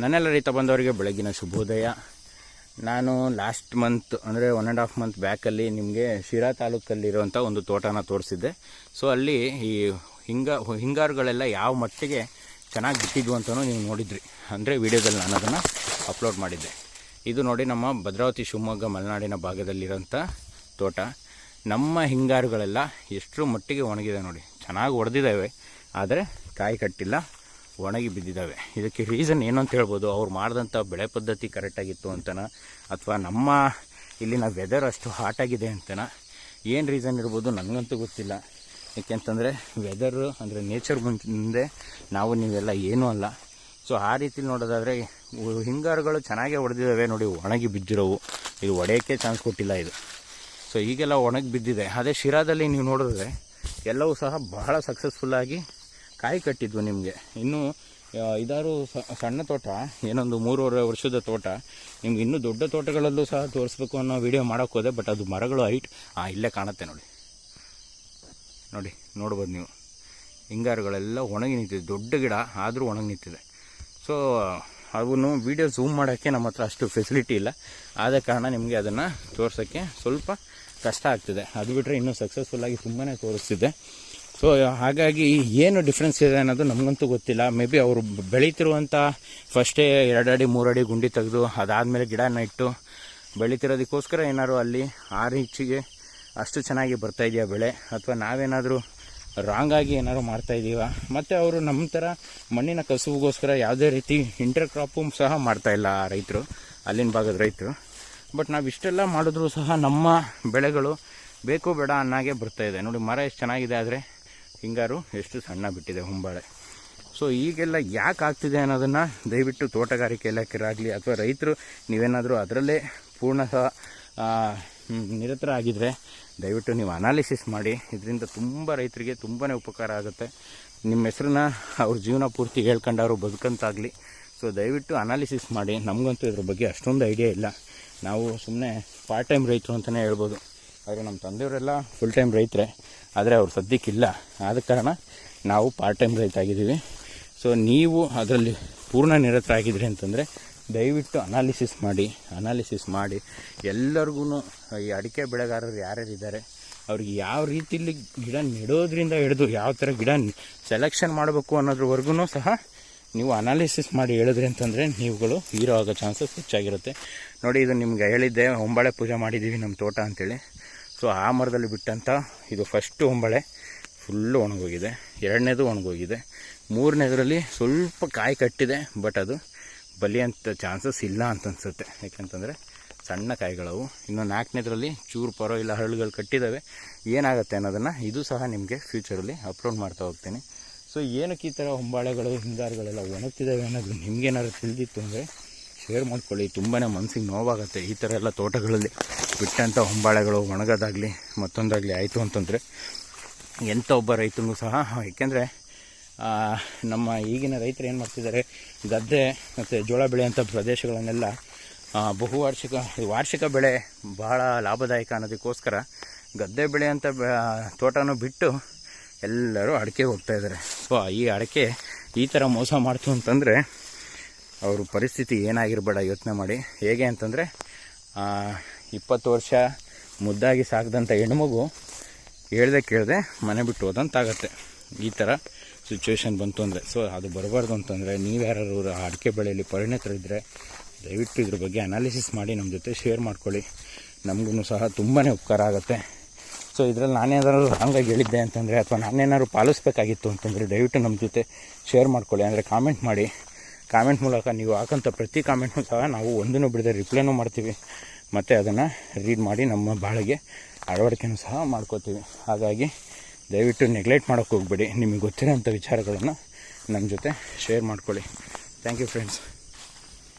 ನನ್ನೆಲ್ಲ ರೈತ ಬಂದವರಿಗೆ ಬೆಳಗಿನ ಶುಭೋದಯ. ನಾನು ಲಾಸ್ಟ್ ಮಂತ್ ಅಂದರೆ ಒನ್ ಆ್ಯಂಡ್ ಹಾಫ್ ಮಂತ್ ಬ್ಯಾಕಲ್ಲಿ ನಿಮಗೆ ಶಿರಾ ತಾಲೂಕಲ್ಲಿರುವಂಥ ಒಂದು ತೋಟನ ತೋರಿಸಿದ್ದೆ. ಸೊ ಅಲ್ಲಿ ಈ ಹಿಂಗ, ಹಿಂಗಾರುಗಳೆಲ್ಲ ಯಾವ ಮಟ್ಟಿಗೆ ಚೆನ್ನಾಗಿ ಬಿಟ್ಟಿದ್ವು ಅಂತಲೂ ನೀವು ನೋಡಿದ್ರಿ. ಅಂದರೆ ವಿಡಿಯೋದಲ್ಲಿ ನಾನು ಅದನ್ನು ಅಪ್ಲೋಡ್ ಮಾಡಿದ್ದೆ. ಇದು ನೋಡಿ ನಮ್ಮ ಭದ್ರಾವತಿ, ಶಿವಮೊಗ್ಗ, ಮಲೆನಾಡಿನ ಭಾಗದಲ್ಲಿರೋಂಥ ತೋಟ. ನಮ್ಮ ಹಿಂಗಾರುಗಳೆಲ್ಲ ಎಷ್ಟರ ಮಟ್ಟಿಗೆ ಒಣಗಿದೆ ನೋಡಿ. ಚೆನ್ನಾಗಿ ಒಡೆದಿದ್ದಾವೆ. ಆದರೆ ಕಾಯಿ ಕಟ್ಟಿಲ್ಲ. ಒಣಗಿ ಬಿದ್ದಿದ್ದಾವೆ. ಇದಕ್ಕೆ ರೀಸನ್ ಏನು ಅಂತ ಹೇಳ್ಬೋದು? ಅವ್ರು ಮಾಡಿದಂಥ ಬೆಳೆ ಪದ್ಧತಿ ಕರೆಕ್ಟಾಗಿತ್ತು ಅಂತನ? ಅಥವಾ ನಮ್ಮ ಇಲ್ಲಿನ ವೆದರ್ ಅಷ್ಟು ಹಾಟ್ ಆಗಿದೆ ಅಂತನ? ಏನು ರೀಸನ್ ಇರ್ಬೋದು? ನನಗಂತೂ ಗೊತ್ತಿಲ್ಲ. ಯಾಕೆಂತಂದರೆ ವೆದರ್ ಅಂದರೆ ನೇಚರ್ ಮುಂದೆ ನಾವು ನೀವೆಲ್ಲ ಏನೂ ಅಲ್ಲ. ಸೊ ಆ ರೀತಿ ನೋಡೋದಾದರೆ ಹಿಂಗಾರುಗಳು ಚೆನ್ನಾಗೇ ಹೊಡೆದಿದ್ದಾವೆ ನೋಡಿ, ಒಣಗಿ ಬಿದ್ದಿರೋವು. ಇದು ಒಡೆಯೋಕ್ಕೆ ಚಾನ್ಸ್ ಕೊಟ್ಟಿಲ್ಲ ಇದು. ಸೊ ಈಗೆಲ್ಲ ಒಣಗಿ ಬಿದ್ದಿದೆ. ಅದೇ ಶಿರಾದಲ್ಲಿ ನೀವು ನೋಡಿದ್ರೆ ಎಲ್ಲವೂ ಸಹ ಬಹಳ ಸಕ್ಸಸ್ಫುಲ್ಲಾಗಿ ಕಾಯಿ ಕಟ್ಟಿದ್ವು ನಿಮಗೆ. ಇನ್ನೂ ಇದಾರು ಸಣ್ಣ ತೋಟ, ಏನೊಂದು ಮೂರುವರೆ ವರ್ಷದ ತೋಟ. ನಿಮ್ಗೆ ಇನ್ನೂ ದೊಡ್ಡ ತೋಟಗಳಲ್ಲೂ ಸಹ ತೋರಿಸ್ಬೇಕು ಅನ್ನೋ ವಿಡಿಯೋ ಮಾಡೋಕ್ಕೆ ಹೋದೆ ಬಟ್ ಅದು ಮರಗಳು ಹೈಟ್ ಹಾಂ ಇಲ್ಲೇ ಕಾಣುತ್ತೆ ನೋಡಿ. ನೋಡಿ, ನೋಡ್ಬೋದು ನೀವು. ಹಿಂಗಾರುಗಳೆಲ್ಲ ಒಣಗಿ ನಿಂತಿದೆ, ದೊಡ್ಡ ಗಿಡ ಆದರೂ ಒಣಗಿ ನಿಂತಿದೆ. ಸೊ ಅವನು ವೀಡಿಯೋ ಝೂಮ್ ಮಾಡೋಕ್ಕೆ ನಮ್ಮ ಹತ್ರ ಅಷ್ಟು ಫೆಸಿಲಿಟಿ ಇಲ್ಲ. ಆದ ಕಾರಣ ನಿಮಗೆ ಅದನ್ನು ತೋರಿಸೋಕ್ಕೆ ಸ್ವಲ್ಪ ಕಷ್ಟ ಆಗ್ತಿದೆ. ಅದು ಬಿಟ್ಟರೆ ಇನ್ನೂ ಸಕ್ಸಸ್ಫುಲ್ಲಾಗಿ ತುಂಬಾ ತೋರಿಸ್ತಿದೆ. ಸೊ ಹಾಗಾಗಿ ಏನು ಡಿಫ್ರೆನ್ಸ್ ಇದೆ ಅನ್ನೋದು ನಮಗಂತೂ ಗೊತ್ತಿಲ್ಲ. ಮೇ ಬಿ ಅವರು ಬೆಳೀತಿರುವಂಥ ಫಸ್ಟೇ ಎರಡು ಅಡಿ, ಮೂರು ಅಡಿ ಗುಂಡಿ ತೆಗೆದು ಅದಾದಮೇಲೆ ಗಿಡನ ಇಟ್ಟು ಬೆಳೀತಿರೋದಕ್ಕೋಸ್ಕರ ಏನಾದ್ರು ಅಲ್ಲಿ ಆ ರೀಚಿಗೆ ಅಷ್ಟು ಚೆನ್ನಾಗಿ ಬರ್ತಾ ಇದೆಯಾ ಬೆಳೆ? ಅಥವಾ ನಾವೇನಾದರೂ ರಾಂಗಾಗಿ ಏನಾದ್ರು ಮಾಡ್ತಾ ಇದ್ದೀವ ಮತ್ತು ಅವರು ನಮ್ಮ ಥರ ಮಣ್ಣಿನ ಕಸುವಿಗೋಸ್ಕರ ಯಾವುದೇ ರೀತಿ ಇಂಟರ್ ಕ್ರಾಪು ಸಹ ಮಾಡ್ತಾ ಇಲ್ಲ ಆ ರೈತರು, ಅಲ್ಲಿನ ಭಾಗದ ರೈತರು. ಬಟ್ ನಾವು ಇಷ್ಟೆಲ್ಲ ಮಾಡಿದ್ರು ಸಹ ನಮ್ಮ ಬೆಳೆಗಳು ಬೇಕು ಬೇಡ ಅನ್ನಾಗೆ ಬರ್ತಾ ಇದೆ. ನೋಡಿ, ಮರ ಎಷ್ಟು ಚೆನ್ನಾಗಿದೆ ಆದರೆ ಹಿಂಗಾರು ಎಷ್ಟು ಸಣ್ಣ ಬಿಟ್ಟಿದೆ ಹುಂಬಾಳೆ. ಸೊ ಈಗೆಲ್ಲ ಯಾಕೆ ಆಗ್ತಿದೆ ಅನ್ನೋದನ್ನು ದಯವಿಟ್ಟು ತೋಟಗಾರಿಕೆ ಇಲಾಖೆರಾಗಲಿ ಅಥವಾ ರೈತರು ನೀವೇನಾದರೂ ಅದರಲ್ಲೇ ಪೂರ್ಣ ಸಹ ನಿರತರ ಆಗಿದ್ದರೆ ದಯವಿಟ್ಟು ನೀವು ಅನಾಲಿಸಿಸ್ ಮಾಡಿ. ಇದರಿಂದ ತುಂಬ ರೈತರಿಗೆ ತುಂಬಾ ಉಪಕಾರ ಆಗುತ್ತೆ. ನಿಮ್ಮ ಹೆಸ್ರನ್ನ ಅವ್ರ ಜೀವನ ಪೂರ್ತಿ ಹೇಳ್ಕೊಂಡವರು ಬದುಕಂತಾಗಲಿ. ಸೊ ದಯವಿಟ್ಟು ಅನಾಲಿಸಿಸ್ ಮಾಡಿ. ನಮಗಂತೂ ಇದ್ರ ಬಗ್ಗೆ ಅಷ್ಟೊಂದು ಐಡಿಯಾ ಇಲ್ಲ. ನಾವು ಸುಮ್ಮನೆ ಪಾರ್ಟ್ ಟೈಮ್ ರೈತರು ಅಂತಲೇ ಹೇಳ್ಬೋದು. ಆದರೆ ನಮ್ಮ ತಂದೆಯವರೆಲ್ಲ ಫುಲ್ ಟೈಮ್ ರೈತರೆ, ಆದರೆ ಅವ್ರು ಸದ್ಯಕ್ಕಿಲ್ಲ. ಆದ ಕಾರಣ ನಾವು ಪಾರ್ಟ್ ಟೈಮ್ ರೈತ ಆಗಿದ್ದೀವಿ ಸೊ ನೀವು ಅದರಲ್ಲಿ ಪೂರ್ಣ ನಿರತರಾಗಿದ್ರಿ ಅಂತಂದರೆ ದಯವಿಟ್ಟು ಅನಾಲಿಸಿಸ್ ಮಾಡಿ ಅನಾಲಿಸಿಸ್ ಮಾಡಿ. ಎಲ್ಲರಿಗೂ ಈ ಅಡಿಕೆ ಬೆಳೆಗಾರರು ಯಾರ್ಯಾರು ಇದ್ದಾರೆ ಅವ್ರಿಗೆ ಯಾವ ರೀತಿಯಲ್ಲಿ ಗಿಡ ನೆಡೋದ್ರಿಂದ ಹಿಡಿದು ಯಾವ ಥರ ಗಿಡ ಸೆಲೆಕ್ಷನ್ ಮಾಡಬೇಕು ಅನ್ನೋದ್ರವರೆಗೂ ಸಹ ನೀವು ಅನಾಲಿಸಿಸ್ ಮಾಡಿ ಹೇಳಿದ್ರಿ ಅಂತಂದರೆ ನೀವುಗಳು ಹೀರೋ ಆಗೋ ಚಾನ್ಸಸ್ ಹೆಚ್ಚಾಗಿರುತ್ತೆ. ನೋಡಿ, ಇದು ನಿಮ್ಗೆ ಹೇಳಿದ್ದೆ, ಹೊಂಬಾಳೆ ಪೂಜೆ ಮಾಡಿದ್ದೀವಿ ನಮ್ಮ ತೋಟ ಅಂತೇಳಿ. ಸೊ ಆ ಮರದಲ್ಲಿ ಬಿಟ್ಟಂಥ ಇದು ಫಸ್ಟು ಹೊಂಬಾಳೆ ಫುಲ್ಲು ಒಣಗೋಗಿದೆ. ಎರಡನೇದು ಒಣಗೋಗಿದೆ. ಮೂರನೇದರಲ್ಲಿ ಸ್ವಲ್ಪ ಕಾಯಿ ಕಟ್ಟಿದೆ ಬಟ್ ಅದು ಬಲಿಯಂಥ ಚಾನ್ಸಸ್ ಇಲ್ಲ ಅಂತ ಅನ್ಸುತ್ತೆ. ಯಾಕೆಂತಂದರೆ, ಸಣ್ಣ ಕಾಯಿಗಳವು. ಇನ್ನು ನಾಲ್ಕನೇದರಲ್ಲಿ ಚೂರು ಪರೋ ಇಲ್ಲ, ಹರಳುಗಳು ಕಟ್ಟಿದ್ದಾವೆ ಏನಾಗುತ್ತೆ ಅನ್ನೋದನ್ನು ಇದು ಸಹ ನಿಮಗೆ ಫ್ಯೂಚರಲ್ಲಿ ಅಪ್ಲೋಡ್ ಮಾಡ್ತಾ ಹೋಗ್ತೀನಿ. ಸೊ ಏನಕ್ಕೆ ಈ ಥರ ಹೊಂಬಾಳೆಗಳು, ಹಿಂಗಾರುಗಳೆಲ್ಲ ಒಣಗ್ತಿದ್ದಾವೆ ಅನ್ನೋದು ನಿಮಗೇನಾದ್ರು ತಿಳಿದಿತ್ತು ಅಂದರೆ ಶೇರ್ ಮಾಡ್ಕೊಳ್ಳಿ. ತುಂಬಾ ಮನಸ್ಸಿಗೆ ನೋವಾಗುತ್ತೆ ಈ ಥರ ಎಲ್ಲ ತೋಟಗಳಲ್ಲಿ. ಬಿಟ್ಟಂಥ ಹೊಂಬಾಳೆಗಳು ಒಣಗೋದಾಗಲಿ, ಮತ್ತೊಂದಾಗಲಿ ಆಯಿತು ಅಂತಂದರೆ ಎಂಥ ಒಬ್ಬ ರೈತನಿಗೂ ಸಹ, ಏಕೆಂದರೆ ನಮ್ಮ ಈಗಿನ ರೈತರು ಏನು ಮಾಡ್ತಿದ್ದಾರೆ, ಗದ್ದೆ ಮತ್ತು ಜೋಳ ಬೆಳೆಯಂಥ ಪ್ರದೇಶಗಳನ್ನೆಲ್ಲ ಬಹುವಾರ್ಷಿಕ, ವಾರ್ಷಿಕ ಬೆಳೆ ಬಹಳ ಲಾಭದಾಯಕ ಅನ್ನೋದಕ್ಕೋಸ್ಕರ ಗದ್ದೆ ಬೆಳೆಯಂಥ ತೋಟನೂ ಬಿಟ್ಟು ಎಲ್ಲರೂ ಅಡಕೆ ಹೋಗ್ತಾಯಿದ್ದಾರೆ ಸೊ, ಈ ಅಡಿಕೆ ಈ ಥರ ಮೋಸ ಮಾಡ್ತು ಅಂತಂದರೆ ಅವ್ರ ಪರಿಸ್ಥಿತಿ ಏನಾಗಿರಬೇಡ, ಯೋಚನೆ ಮಾಡಿ. ಹೇಗೆ ಅಂತಂದರೆ ಇಪ್ಪತ್ತು ವರ್ಷ ಮುದ್ದಾಗಿ ಸಾಕಿದಂಥ ಹೆಣ್ಮಗು ಹೇಳ್ದೆ ಕೇಳದೆ ಮನೆ ಬಿಟ್ಟು ಹೋದಂತಾಗತ್ತೆ. ಈ ಥರ ಸಿಚುವೇಶನ್ ಬಂತು ಅಂದರೆ. ಸೊ ಅದು ಬರಬಾರ್ದು ಅಂತಂದರೆ, ನೀವು ಯಾರು ಅಡಿಕೆ ಬೆಳೆಯಲ್ಲಿ ಪರಿಣಿತರಿದ್ದರೆ ದಯವಿಟ್ಟು ಇದ್ರ ಬಗ್ಗೆ ಅನಾಲಿಸಿಸ್ ಮಾಡಿ ನಮ್ಮ ಜೊತೆ ಶೇರ್ ಮಾಡ್ಕೊಳ್ಳಿ. ನಮಗೂ ಸಹ ತುಂಬಾ ಉಪಕಾರ ಆಗುತ್ತೆ. ಸೊ ಇದರಲ್ಲಿ ನಾನೇನಾದ್ರು ರಾಂಗಾಗಿ ಹೇಳಿದ್ದೆ ಅಂತಂದರೆ, ಅಥವಾ ನಾನೇನಾದ್ರು ಪಾಲಿಸ್ಬೇಕಾಗಿತ್ತು ಅಂತಂದರೆ, ದಯವಿಟ್ಟು ನಮ್ಮ ಜೊತೆ ಶೇರ್ ಮಾಡ್ಕೊಳ್ಳಿ. ಅಂದರೆ ಕಾಮೆಂಟ್ ಮಾಡಿ. ಕಾಮೆಂಟ್ ಮೂಲಕ ನೀವು ಹಾಕೋಂಥ ಪ್ರತಿ ಕಾಮೆಂಟ್ನೂ ಸಹ ನಾವು ಒಂದನ್ನು ಬಿಡದೆ ರಿಪ್ಲೈನೂ ಮಾಡ್ತೀವಿ. ಮತ್ತು ಅದನ್ನು ರೀಡ್ ಮಾಡಿ ನಮ್ಮ ಬಾಳಿಗೆ ಅಳವಡಿಕೆನೂ ಸಹ ಮಾಡ್ಕೋತೀವಿ. ಹಾಗಾಗಿ ದಯವಿಟ್ಟು ನೆಗ್ಲೆಕ್ಟ್ ಮಾಡೋಕ್ಕೆ ಹೋಗ್ಬೇಡಿ. ನಿಮಗೆ ಗೊತ್ತಿರೋಂಥ ವಿಚಾರಗಳನ್ನು ನಮ್ಮ ಜೊತೆ ಶೇರ್ ಮಾಡ್ಕೊಳ್ಳಿ. Thank you friends